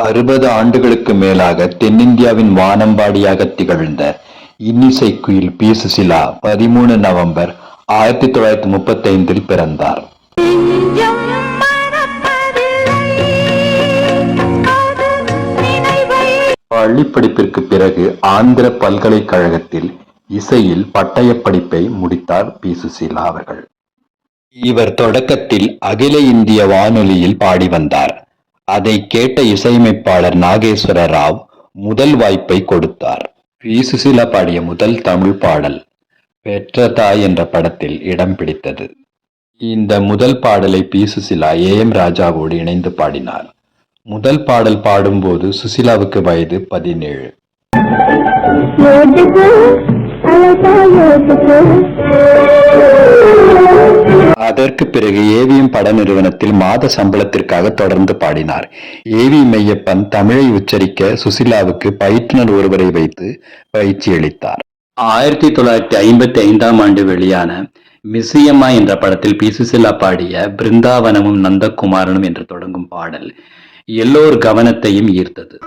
அறுபது ஆண்டுகளுக்கு மேலாக தென்னிந்தியாவின் வானம்பாடியாக திகழ்ந்த இன்னிசை குயில் பி சுசிலா பதிமூணு நவம்பர் ஆயிரத்தி தொள்ளாயிரத்தி முப்பத்தி ஐந்தில் பிறந்தார் பள்ளிப்படிப்பிற்கு பிறகு ஆந்திர பல்கலைக்கழகத்தில் இசையில் பட்டயப் படிப்பை முடித்தார் பி சுசீலா அவர்கள். இவர் தொடக்கத்தில் அகில இந்திய வானொலியில் பாடி வந்தார். அதை கேட்ட இசையமைப்பாளர் நாகேஸ்வர ராவ் முதல் வாய்ப்பை கொடுத்தார். பி. சுசிலா பாடிய முதல் தமிழ் பாடல் பெற்ற தாய் என்ற படத்தில் இடம் பிடித்தது. இந்த முதல் பாடலை பி. சுசிலா ஏ. எம். ராஜாவோடு இணைந்து பாடினார். முதல் பாடல் பாடும்போது சுசிலாவுக்கு வயது பதினேழு. அழகா அதற்கு பிறகு ஏவிஎம் பட நிறுவனத்தில் மாத சம்பளத்திற்காக தொடர்ந்து பாடினார். ஏவி மெய்யப்பன் தமிழை உச்சரிக்க சுசிலாவுக்கு பயிற்றுனர் ஒருவரை வைத்து பயிற்சி அளித்தார். ஆயிரத்தி தொள்ளாயிரத்தி ஐம்பத்தி ஐந்தாம் ஆண்டு வெளியான மிஸ்ஸியம்மா என்ற படத்தில் பி. சுசிலா பாடிய பிருந்தாவனமும் நந்தகுமாரனும் என்று தொடங்கும் பாடல் எல்லோர் கவனத்தையும் ஈர்த்தது.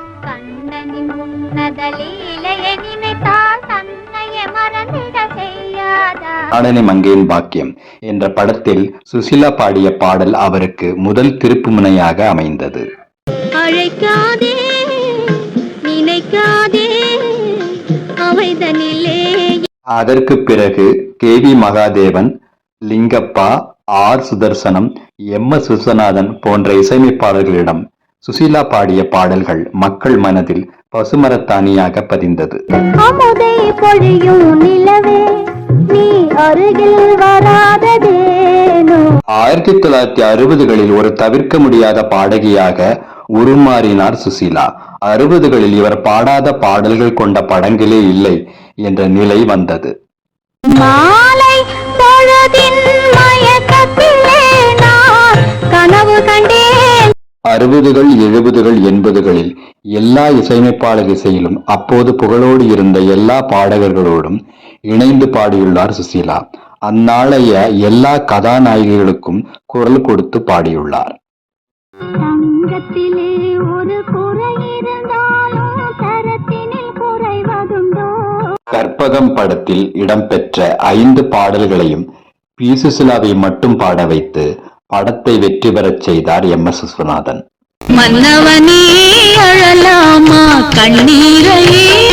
ஆடனை மங்கையின் பாக்கியம் என்ற படத்தில் சுசிலா பாடிய பாடல் அவருக்கு முதல் திருப்புமுனையாக அமைந்தது. அழைக்காதே நினைக்காதே அவைதனிலே அதற்கு பிறகு K V Mahadevan Lingappa R Sudarsanam M S Viswanathan போன்ற இசையமைப்பாளர்களிடம் சுசீலா பாடிய பாடல்கள் மக்கள் மனதில் பசுமரத்தானியாக பதிந்தது. நீ அருகில் வராததேனோ. ஆயிரத்தி தொள்ளாயிரத்தி அறுபதுகளில் ஒரு தவிர்க்க முடியாத பாடகியாக உருமாறினார் சுசீலா. அறுபதுகளில் இவர் பாடாத பாடல்கள் கொண்ட படங்களே இல்லை என்ற நிலை வந்தது. மாலை பொழுதின் மயக்கத்திலே நான் கனவு கண்டேன். அறுபதுகள் எழுபதுகள் எண்பதுகளில் எல்லா இசையமைப்பாளர் இசையிலும் அப்போது புகழோடு இருந்த எல்லா பாடகர்களோடும் இணைந்து பாடியுள்ளார் சுசீலா. அந்நாளைய எல்லா கதாநாயகிகளுக்கும் குரல் கொடுத்து பாடியுள்ளார். தங்கத்திலே ஒரு குறை இருந்தாலும் தரத்தினில் குறைவதுண்டோ கற்பகம் படத்தில் இடம்பெற்ற ஐந்து பாடல்களையும் பி சுசிலாவை மட்டும் பாட வைத்து படத்தை வெற்றி பெறச் செய்தார் எம் எஸ் விஸ்வநாதன். மன்னவனே அழலாமா? கண்ணீரை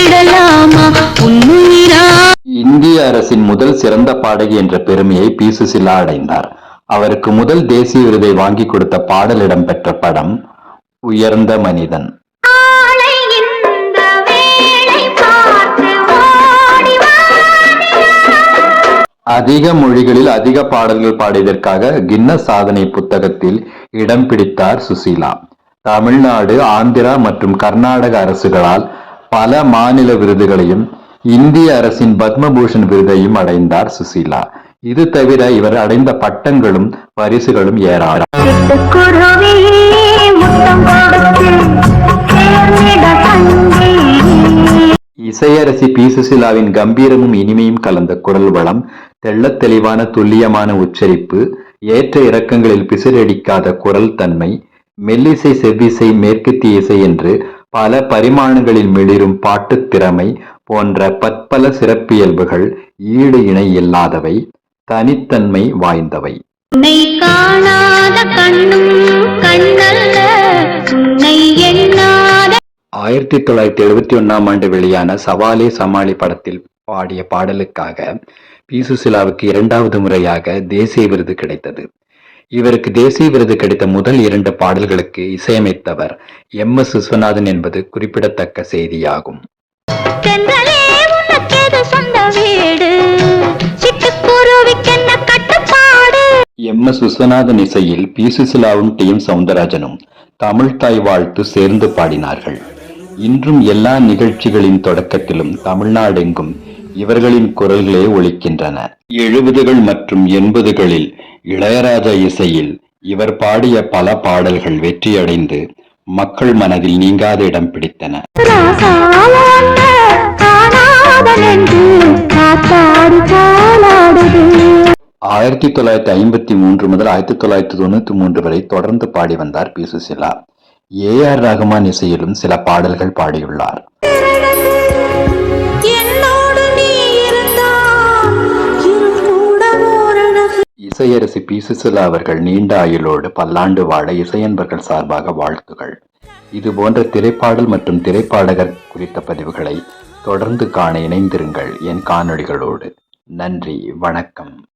இடலாமா உன்னுயிரா இந்திய அரசின் முதல் சிறந்த பாடகி என்ற பெருமையை பி சுசிலா அடைந்தார். அவருக்கு முதல் தேசிய விருதை வாங்கி கொடுத்த பாடல் இடம்பெற்ற படம் உயர்ந்த மனிதன். அதிக மொழிகளில் அதிக பாடல்கள் பாடியதற்காக கின்னஸ் சாதனை புத்தகத்தில் இடம் பிடித்தார் சுசீலா. தமிழ்நாடு ஆந்திரா மற்றும் கர்நாடக அரசுகளால் பல மாநில விருதுகளையும் இந்திய அரசின் பத்மபூஷன் விருதையும் அடைந்தார் சுசீலா. இது தவிர இவர் அடைந்த பட்டங்களும் பரிசுகளும் ஏராளம். இசையரசி பி. சுசிலாவின் கம்பீரமும் இனிமையும் கலந்த குரல் வளம் தெள்ளத் தெளிவான துல்லியமான உச்சரிப்பு ஏற்ற இறக்கங்களில் பிசிறடிக்காத குரல் தன்மை மெல்லிசை செவ்விசை மேற்கத்திய இசை என்று பல பரிமாணங்களில் மிளிரும் பாட்டுத் திறமை போன்ற பற்பல சிறப்பியல்புகள் ஈடு இணை இல்லாதவை தனித்தன்மை வாய்ந்தவை. உன்னை காணாத கண்ணும் கண்ணல்ல உன்னை எண்ணாத ஆயிரத்தி தொள்ளாயிரத்தி எழுபத்தி ஒன்னாம் ஆண்டு வெளியான சவாலே சமாளி படத்தில் பாடிய பாடலுக்காக பி சுசிலாவுக்கு இரண்டாவது முறையாக தேசிய விருது கிடைத்தது. இவருக்கு தேசிய விருது கிடைத்த முதல் இரண்டு பாடல்களுக்கு இசையமைத்தவர் எம் எஸ் விஸ்வநாதன் என்பது குறிப்பிடத்தக்க செய்தியாகும். வீடு. சிட்டுக்குருவிக்கென்ன கட்டுப்பாடு. எம் எஸ் விஸ்வநாதன் இசையில் பி சுசிலாவும் டி எம் சவுந்தரராஜனும் தமிழ் தாய் வாழ்த்து சேர்ந்து பாடினார்கள். இன்றும் எல்லா நிகழ்ச்சிகளின் தொடக்கத்திலும் தமிழ்நாடெங்கும் இவர்களின் குரல்களே ஒலிக்கின்றன. எழுபதுகள் மற்றும் எண்பதுகளில் இளையராஜா இசையில் இவர் பாடிய பல பாடல்கள் வெற்றியடைந்து மக்கள் மனதில் நீங்காத இடம் பிடித்தன. நெஞ்சு காத்தாடி காலாடுது. ஆயிரத்தி தொள்ளாயிரத்தி ஐம்பத்தி மூன்று முதல் ஆயிரத்தி தொள்ளாயிரத்தி தொண்ணூத்தி மூன்று வரை தொடர்ந்து பாடி வந்தார் P Susheela A R Rahman இசையிலும் சில பாடல்கள் பாடியுள்ளார். இசையரசி பி சுசிலா அவர்கள் நீண்ட ஆயுளோடு பல்லாண்டு வாழ இசையன்பர்கள் சார்பாக வாழ்த்துகள். இது போன்ற திரைப்பாடல் மற்றும் திரைப்பாடகர் குறித்த பதிவுகளை தொடர்ந்து காண இணைந்திருங்கள் என் காணொளிகளோடு. நன்றி வணக்கம்.